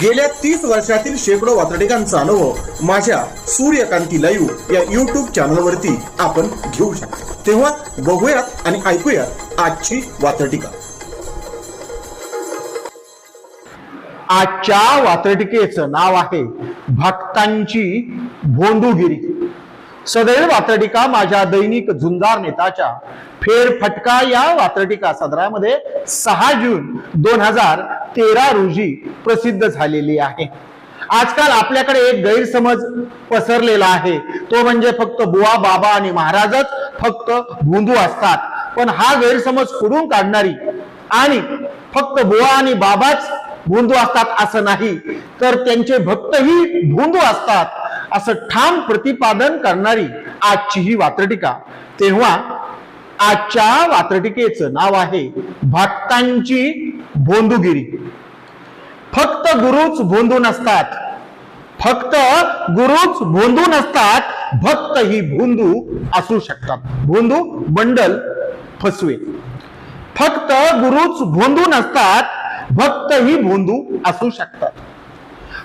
गेल्या तीस वर्षातील शेकडो वातडिकांचा अनुभव माझ्या सूर्यकांती लाईव्ह या युट्यूब चॅनलवरती आपण घेऊ शकतो. तेव्हा बघूयात आणि ऐकूयात आजची वातडिका आजच्या वात्रटिकेचं नाव आहे भक्तांची भोंदूगिरी. सदैव वात्रटिका माझ्या दैनिक झुंजार नेताच्या फेरफटका या वात्रटिका सदरामध्ये सहा जून दोन हजार तेरा रोजी प्रसिद्ध झालेली आहे. आजकाल आपल्याकडे एक गैरसमज पसरलेला आहे. तो म्हणजे फक्त बुवा बाबा आणि महाराजच फक्त भोंदू असतात. पण हा गैरसमज खोडून काढणारी आणि फक्त बुवा आणि बाबाच भोंदू असतात असं नाही तर त्यांचे भक्तही भोंदू असतात. असं ठाम प्रतिपादन करणारी आजची ही वात्रटिका. तेव्हा आजच्या वात्रटिकेचं नाव आहे भक्तांची भोंदूगिरी. फक्त गुरुच भोंदू नसतात. फक्त गुरुच भोंदू नसतात भक्त ही भोंदू असू शकतात. भोंदू बंडल फसवे. फक्त गुरुच भोंदू नसतात भक्त ही भोंदू असू शकतात.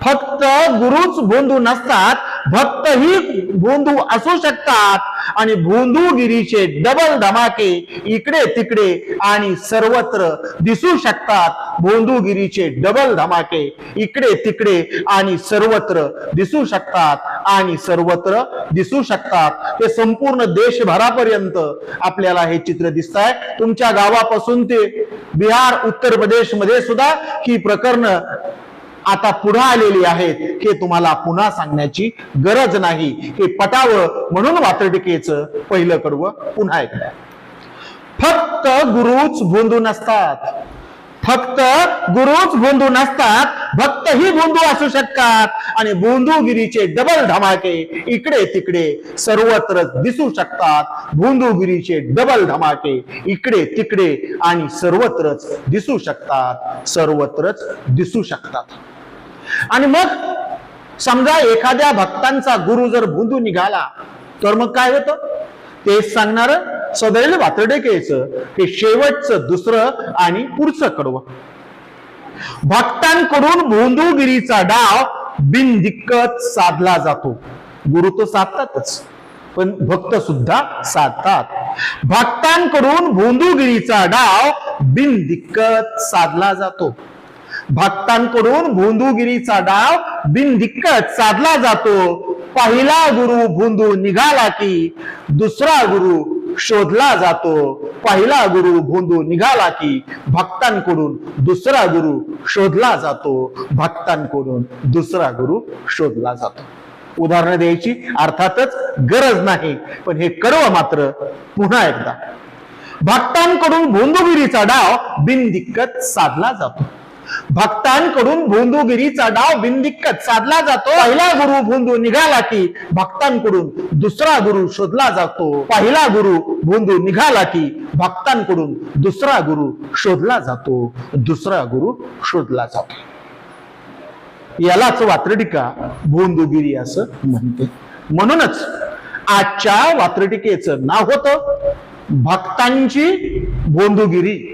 फक्त गुरुच भोंदू नसतात भक्त ही भोंदू असू शकतात. आणि भोंदूगिरीचे डबल धमाके इकडे तिकडे आणि सर्वत्र दिसू शकतात. भोंदूगिरीचे डबल धमाके इकडे तिकडे आणि सर्वत्र दिसू शकतात आणि सर्वत्र दिसू शकतात. ते संपूर्ण देशभरापर्यंत आपल्याला हे चित्र दिसत आहे तुमच्या गावापासून ते बिहार उत्तर प्रदेशमध्ये सुद्धा ही प्रकरण आता पुढे आलेली आहेत हे तुम्हाला पुन्हा सांगण्याची गरज नाही. हे पटावं म्हणून वात्रटिकेचं पहिलं कडवं पुन्हा ऐकलं फक्त गुरुच भोंदू नसतात. फक्त गुरुच भोंदू नसतात. भक्त ही भोंदू असू शकतात. आणि भोंदूगिरीचे डबल धमाके इकडे तिकडे सर्वत्र दिसू शकतात. भोंदूगिरीचे डबल धमाके इकडे तिकडे आणि सर्वत्रच दिसू शकतात. सर्वत्रच दिसू शकतात. आणि मग समजा एखाद्या भक्तांचा गुरु जर बुंदू निघाला तर मग काय होतं? तेच सांगणार सदैव वातडेकेचं हे शेवटचं दुसरं आणि पुढचं कडवं. भक्तांकडून भोंदूगिरीचा डाव बिनदिक्कत साधला जातो. गुरु तो साधतातच पण भक्त सुद्धा साधतात. भक्तांकडून भोंदूगिरीचा डाव बिनदिक्कत साधला जातो. भक्तांकडून भोंदूगिरीचा डाव बिनदिक्कत साधला जातो. पहिला गुरु भोंदू निघाला की दुसरा गुरु शोधला जातो. पहिला गुरु भोंदू निघाला की भक्तांकडून दुसरा गुरु शोधला जातो. भक्तांकडून दुसरा गुरु शोधला जातो. उदाहरणं द्यायची अर्थातच गरज नाही पण हे कर्व मात्र पुन्हा एकदा. भक्तांकडून भोंदूगिरीचा डाव बिनदिक्कत साधला जातो. भक्तांकडून भोंदूगिरीचा डाव बिनदिक्कत साधला जातो. पहिला गुरु भोंदू निघाला की भक्तांकडून दुसरा गुरु शोधला जातो. पहिला गुरु भोंदू निघाला की भक्तांकडून दुसरा गुरु शोधला जातो. दुसरा गुरु शोधला जातो. यालाच वात्रटिका भोंदूगिरी असं म्हणते. म्हणूनच आजच्या वात्रटिकेचं नाव होतं भक्तांची भोंदूगिरी.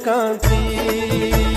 सूर्यकांती सूर्यकांती